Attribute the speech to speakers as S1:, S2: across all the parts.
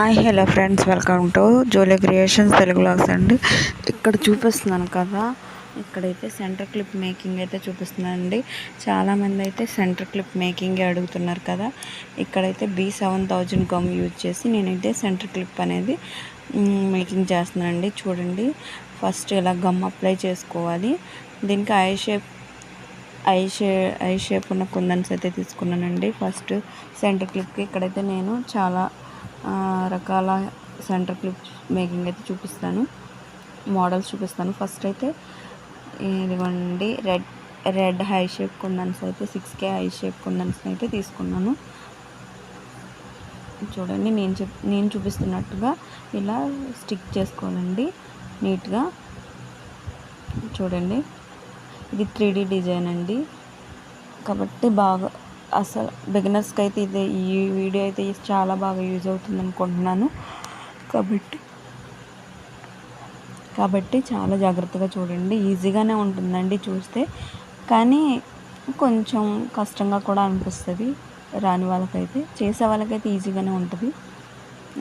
S1: Hi hello friends. Welcome to Jolly Creations Telugu logs అండి. ఇక్కడ చూపిస్తున్నాను కదా. ఇక్కడైతే సెంటర్ క్లిప్ మేకింగ్ అయితే చూపిస్తున్నానండి. చాలామంది అయితే సెంటర్ క్లిప్ మేకింగ్ అడుగుతున్నారు కదా. ఇక్కడైతే B seven thousand gum use చేసి నేనైతే సెంటర్ క్లిప్ అనేది మేకింగ్ చేస్తున్నానండి. చూడండి. ఫస్ట్ ఇలా గమ్ అప్లై చేసుకోవాలి. దీనికి eye shape eye shape eye shape ఉన్న కుందన్స్ అయితే తీసుకున్నానండి. ఫస్ట్ సెంటర్ క్లిప్కి ఇక్కడైతే నేను చాలా రకాల సెంటర్ క్లిప్ మేకింగ్ అయితే చూపిస్తాను. మోడల్స్ చూపిస్తాను. ఫస్ట్ అయితే ఇదిగోండి red red eye shape kundans అయితే six K eye shape kundans అయితే తీసుకున్నాను. చూడండి నేను చెప్ నేను చూపిస్తున్నట్టుగా ఇలా స్టిక్ చేసుకోవాలండి నీట్గా. చూడండి ఇది త్రీ డిజైన్ అండి. కాబట్టి బాగా అసలు బిగినర్స్కి అయితే ఇది ఈ వీడియో అయితే చాలా బాగా యూజ్ అవుతుంది అనుకుంటున్నాను. కాబట్టి కాబట్టి చాలా జాగ్రత్తగా చూడండి. ఈజీగానే ఉంటుందండి చూస్తే. కానీ కొంచెం కష్టంగా కూడా అనిపిస్తుంది రాని వాళ్ళకైతే. చేసే వాళ్ళకైతే ఈజీగానే ఉంటుంది.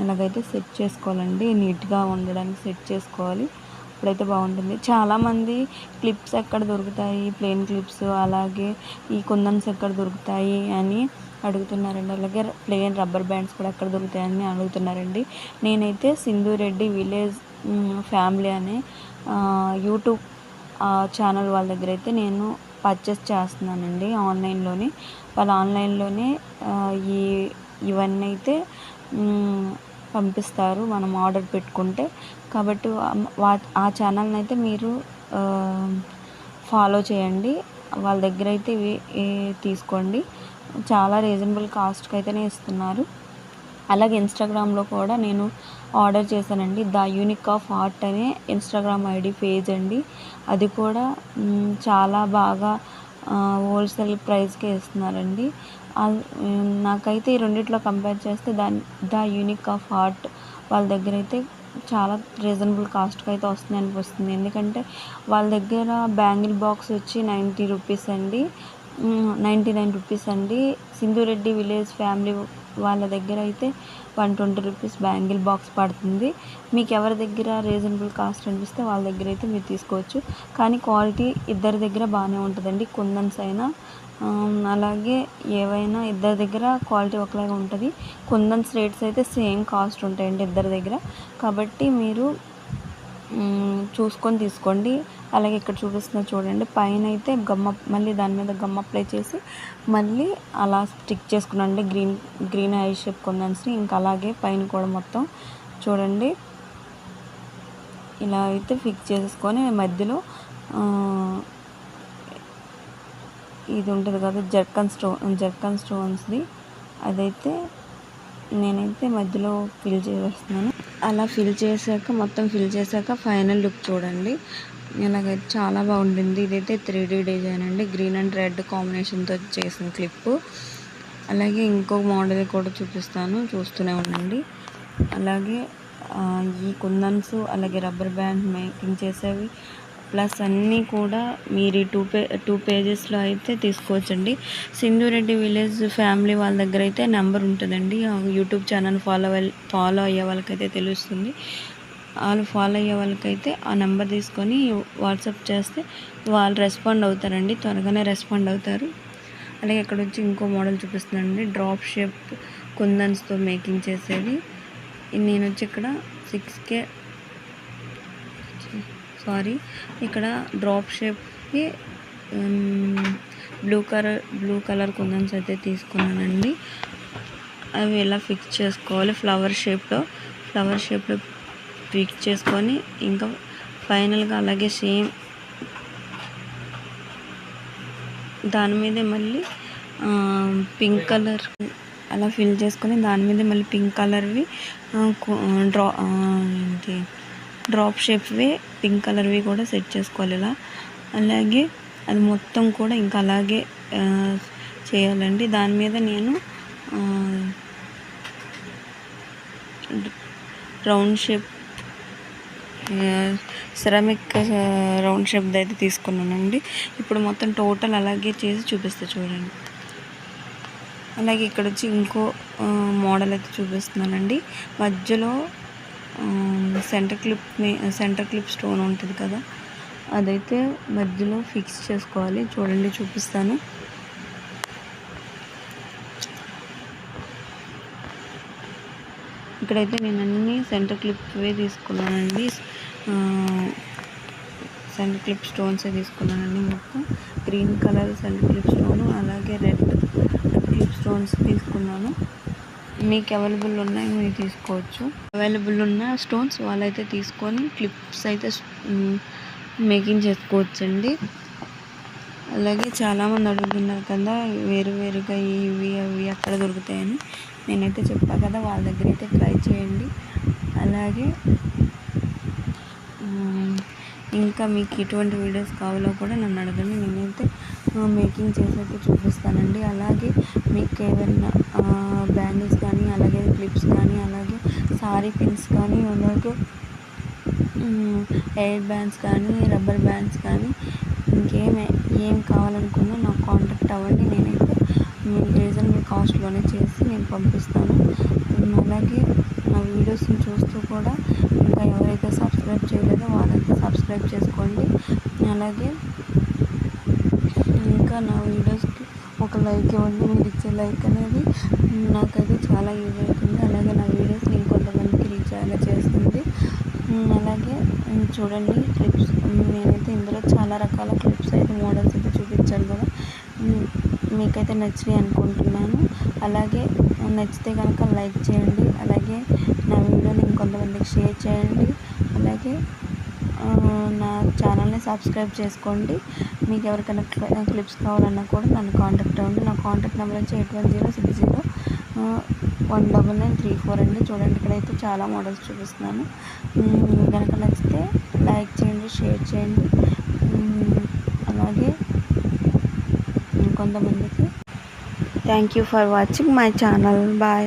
S1: ఇలాగైతే సెట్ చేసుకోవాలండి నీట్గా ఉండడానికి సెట్ చేసుకోవాలి. అప్పుడైతే బాగుంటుంది. చాలామంది క్లిప్స్ ఎక్కడ దొరుకుతాయి? ప్లెయిన్ క్లిప్స్ అలాగే ఈ కుందన్స్ ఎక్కడ దొరుకుతాయి అని అడుగుతున్నారండి. అలాగే ప్లెయిన్ రబ్బర్ బ్యాండ్స్ కూడా ఎక్కడ దొరుకుతాయని అడుగుతున్నారండి. నేనైతే సింధురెడ్డి విలేజ్ ఫ్యామిలీ అనే యూట్యూబ్ ఛానల్ వాళ్ళ దగ్గర అయితే నేను పర్చేస్ చేస్తున్నానండి ఆన్లైన్లోనే. వాళ్ళు ఆన్లైన్లోనే ఈ ఇవన్నీ అయితే పంపిస్తారు మనం ఆర్డర్ పెట్టుకుంటే. కాబట్టి ఆ ఛానల్ని అయితే మీరు ఫాలో చేయండి. వాళ్ళ దగ్గర అయితే ఇవి తీసుకోండి. చాలా రీజనబుల్ కాస్ట్కి అయితేనే ఇస్తున్నారు. అలాగే ఇన్స్టాగ్రామ్లో కూడా నేను ఆర్డర్ చేశానండి. ద యూనిక్ ఆఫ్ ఆర్ట్ అనే ఇన్స్టాగ్రామ్ ఐడి పేజ్ అండి అది కూడా చాలా బాగా హోల్సేల్ ప్రైస్కే ఇస్తున్నారండి. నాకైతే ఈ రెండిట్లో కంపేర్ చేస్తే దాని ద యూనిక్ ఆఫ్ ఆర్ట్ వాళ్ళ దగ్గర అయితే చాలా రీజనబుల్ కాస్ట్కి అయితే వస్తుంది అనిపిస్తుంది. ఎందుకంటే వాళ్ళ దగ్గర బ్యాంగిల్ బాక్స్ వచ్చి నైంటీ రూపీస్ అండి. నైంటీ నైన్ రూపీస్ అండి. సింధురెడ్డి విలేజ్ ఫ్యామిలీ వాళ్ళ దగ్గర అయితే one twenty rupees bangle box పడుతుంది. మీకు ఎవరి దగ్గర రీజనబుల్ కాస్ట్ అనిపిస్తే వాళ్ళ దగ్గర అయితే మీరు తీసుకోవచ్చు. కానీ క్వాలిటీ ఇద్దరి దగ్గర బాగానే ఉంటుందండి. కుందన్స్ అయినా అలాగే ఏవైనా ఇద్దరి దగ్గర క్వాలిటీ ఒకలాగా ఉంటుంది. కుందన్స్ రేట్స్ అయితే సేమ్ కాస్ట్ ఉంటాయండి ఇద్దరి దగ్గర. కాబట్టి మీరు చూసుకొని తీసుకోండి. అలాగే ఇక్కడ చూపిస్తున్న చూడండి పైన అయితే గమ్మ మళ్ళీ దాని మీద గమ్ అప్లై చేసి మళ్ళీ అలా స్టిక్ చేసుకున్నాండి గ్రీన్ గ్రీన్ ఐ షేప్ కొందన్స్ని ఇంకా అలాగే పైన కూడా మొత్తం చూడండి. ఇలా అయితే ఫిక్స్ చేసుకొని మధ్యలో ఇది ఉంటుంది కదా జర్కన్ స్టోన్ జర్కన్ స్టోన్స్ది అదైతే నేనైతే మధ్యలో ఫిల్ చేస్తున్నాను. అలా ఫిల్ చేశాక మొత్తం ఫిల్ చేశాక ఫైనల్ లుక్ చూడండి. ఇలాగైతే చాలా బాగుంటుంది ఇదైతే త్రీ డీ డిజైన్ అండి. గ్రీన్ అండ్ రెడ్ కాంబినేషన్తో చేసిన క్లిప్పు అలాగే ఇంకో మోడల్ కూడా చూపిస్తాను. చూస్తూనే ఉండండి. అలాగే ఈ కుందన్స్ అలాగే రబ్బర్ బ్యాండ్ మేకింగ్ చేసేవి ప్లస్ అన్నీ కూడా మీరు ఈ టూ పే టూ పేజెస్లో అయితే తీసుకోవచ్చండి. సింధురెడ్డి విలేజ్ ఫ్యామిలీ వాళ్ళ దగ్గర అయితే నెంబర్ ఉంటుందండి. యూట్యూబ్ ఛానల్ ఫాలో ఫాలో అయ్యే వాళ్ళకైతే తెలుస్తుంది. వాళ్ళు ఫాలో అయ్యే వాళ్ళకైతే ఆ నెంబర్ తీసుకొని వాట్సాప్ చేస్తే వాళ్ళు రెస్పాండ్ అవుతారండి. త్వరగానే రెస్పాండ్ అవుతారు. అలాగే ఇక్కడ వచ్చి ఇంకో మోడల్ చూపిస్తుందండి డ్రాప్ షేప్ కుందన్స్తో మేకింగ్ చేసేది. నేను వచ్చి ఇక్కడ సిక్స్ కే సారీ ఇక్కడ drop షేప్కి blue colour blue colour kundans అయితే తీసుకున్నానండి. అవి ఎలా ఫిక్స్ చేసుకోవాలి? ఫ్లవర్ షేప్లో ఫ్లవర్ షేప్లో ఫిక్స్ చేసుకొని ఇంకా ఫైనల్గా అలాగే సేమ్ దాని మీదే మళ్ళీ పింక్ కలర్ అలా ఫిల్ చేసుకొని దాని మీద మళ్ళీ పింక్ కలర్వి డ్రా ఏంటి? డ్రాప్ షేప్వి పింక్ కలర్వి కూడా సెట్ చేసుకోవాలి ఇలా. అలాగే అది మొత్తం కూడా ఇంకా అలాగే చేయాలండి. దాని మీద నేను రౌండ్ షేప్ సెరామిక్ రౌండ్ షేప్ది అయితే తీసుకున్నానండి. ఇప్పుడు మొత్తం టోటల్ అలాగే చేసి చూపిస్తే చూడండి. అలాగే ఇక్కడ వచ్చి ఇంకో మోడల్ అయితే చూపిస్తున్నానండి. మధ్యలో centre clip centre clip stone ఉంటుంది కదా. అదైతే మధ్యలో ఫిక్స్ చేసుకోవాలి. చూడండి చూపిస్తాను. ఇక్కడైతే నేను అన్ని సెంటర్ క్లిప్వే తీసుకున్నానండి. సెంటర్ క్లిప్ స్టోన్సే తీసుకున్నానండి మొత్తం. Green colour centre clip stone అలాగే రెడ్ క్లిప్ స్టోన్స్ తీసుకున్నాను. మీకు అవైలబుల్ ఉన్నాయి మీరు తీసుకోవచ్చు. అవైలబుల్ ఉన్న స్టోన్స్ వాళ్ళైతే తీసుకొని క్లిప్స్ అయితే మేకింగ్ చేసుకోవచ్చండి. అలాగే చాలామంది అడుగుతున్నారు కదా వేరు వేరుగా ఇవి అవి అక్కడ దొరుకుతాయని. నేనైతే చెప్పా కదా వాళ్ళ దగ్గర అయితే ట్రై చేయండి. అలాగే ఇంకా మీకు ఎటువంటి వీడియోస్ కావాలో కూడా నన్ను అడగండి. నేనైతే మేకింగ్ చేసైతే చూపిస్తానండి. అలాగే మీకు ఏమైనా బ్యాంగిల్స్ కానీ అలాగే క్లిప్స్ కానీ అలాగే శారీ పిన్స్ కానీ అలాగే హెయిర్ బ్యాండ్స్ కానీ రబ్బర్ బ్యాండ్స్ కానీ ఇంకేం ఏం కావాలనుకున్నా నాకు కాంటాక్ట్ అవ్వండి. నేనైతే మీకు రీజనబుల్ కాస్ట్లోనే చేసి నేను పంపిస్తాను. అలాగే నా వీడియోస్ని చూస్తూ కూడా ఇంకా ఎవరైతే సబ్స్క్రైబ్ చేయలేదో వాళ్ళైతే సబ్స్క్రైబ్ చేసుకోండి. అలాగే ఇంకా నా వీడియోస్కి ఒక లైక్ ఇవ్వండి. మీరు ఇచ్చే లైక్ అనేది నాకైతే చాలా యూజ్ అవుతుంది. అలాగే నా వీడియోస్ ఇంకొంతమందికి రీచ్ అయ్యేలా చేస్తుంది. అలాగే చూడండి క్లిప్స్ నేనైతే ఇందులో చాలా రకాల క్లిప్స్ అయితే మోడల్స్ అయితే చూపించాను కదా. మీకైతే నచ్చినాయి అనుకుంటున్నాను. అలాగే నచ్చితే కనుక లైక్ చేయండి. అలాగే నా వీడియోని ఇంకొంతమందికి షేర్ చేయండి. అలాగే నా ఛానల్ని సబ్స్క్రైబ్ చేసుకోండి. మీకు ఎవరికైనా క్లిప్స్ కావాలన్నా కూడా నన్ను కాంటాక్ట్ అవ్వండి. నా కాంటాక్ట్ నెంబర్ వచ్చి eight one zero six zero. One double nine three four అండి. చూడండి ఇక్కడైతే చాలా మోడల్స్ చూపిస్తున్నాను. కనుక నచ్చితే లైక్ చేయండి షేర్ చేయండి. అలాగే కొంతమందికి thank you for watching my channel. Bye.